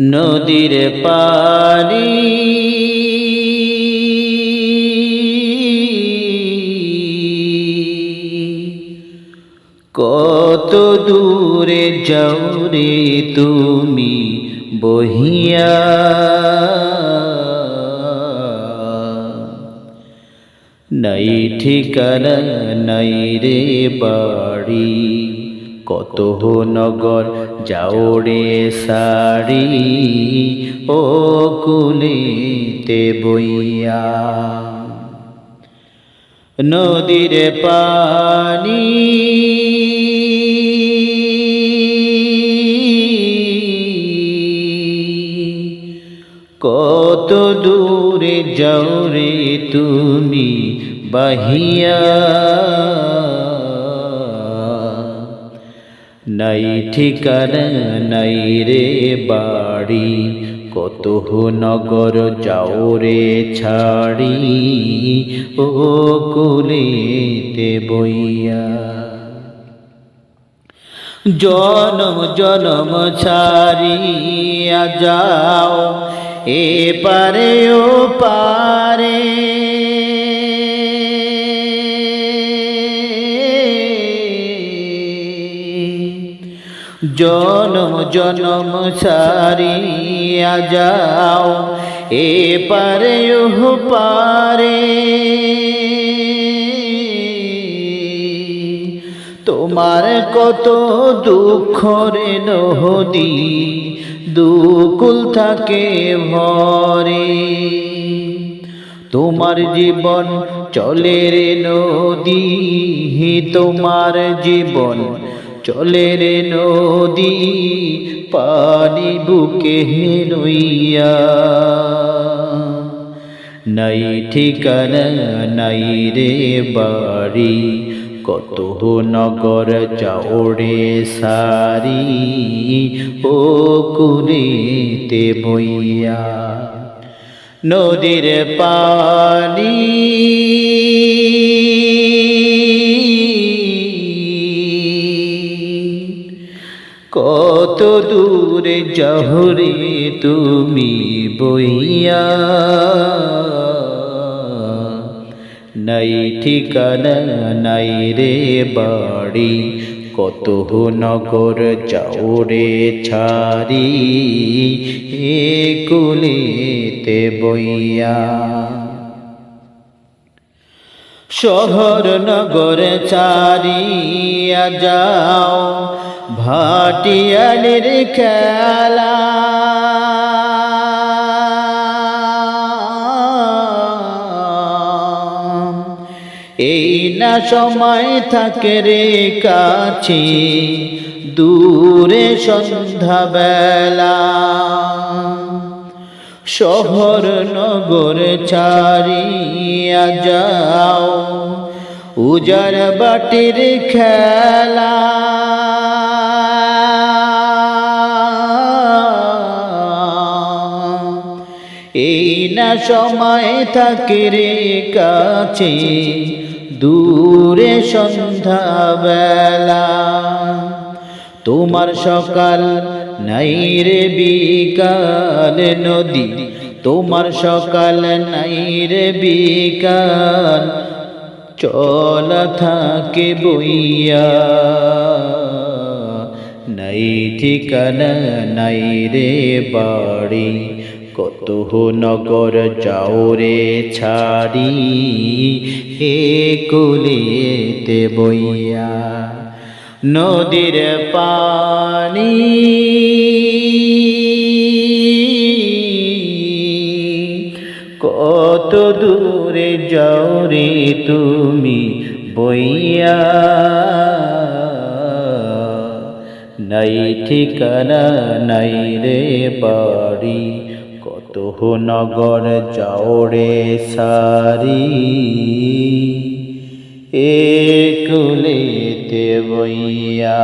নদীর পানি। কত দূরে যাও রে তুমি বহিয়া। নাই ঠিকানা নাই রে বাড়ি। কত নগর, যাও রে সারি, ও কুলিতে বইয়া। নদীর পানি কত দূরে যাও রে তুমি বাহিয়া। নাই ঠিকানা নাই রে বাড়ি। কত নগর যাও রে ছাড়ি। ও কুলিতে বইয়া। জনম জনম ছাড়িয়া যাও। এ পারে ও পারে জনম জনম সারিয়া যাও, এ পারে পারে। তোমার কত দুঃখ রে নদী দুকুল থাকে ভরে। তোমার জীবন চলে রে নদী তোমার জীবন চলে রে নদী, পানি বুকে রইয়া নাই ঠিকানা, নাই রে বাড়ি, কত নগর চাওড়ে সারি, ও কুলিতে বইয়া। নদীর পানি কত দূরে জহরে তুমি বইয়া। নাই ঠিকানা নাই রে বাড়ি, কত নগর যাও রে ছাড়ি, এ কুলিতে বইয়া। শহর নগর চারিয়া যাও ভাটিয়ালির খেলা। এই না সময় থাকে রে কাছে, দূরে সন্ধ্যাবেলা। শহর নগর ছাড়িয়া যাও উজার বাটির খেলা। সময় থাকে রে কাছে, দূরে সন্ধ্যাবেলা। তোমার সকাল নাই রে বিকাল নদী, তোমার সকাল নাই রে বিকাল, চল থাকে বইয়া। নাই ঠিকানা নাই রে বাড়ি কত নগর যাও রে ছাড়ি হে কুলিতে বইয়া নদীর পানি। কত দূরে যাও রে তুমি বইয়া। নাই ঠিকানা নাই রে বাড়ি কত নগর চৌড়ে সারি। এ কুলিতে বইয়া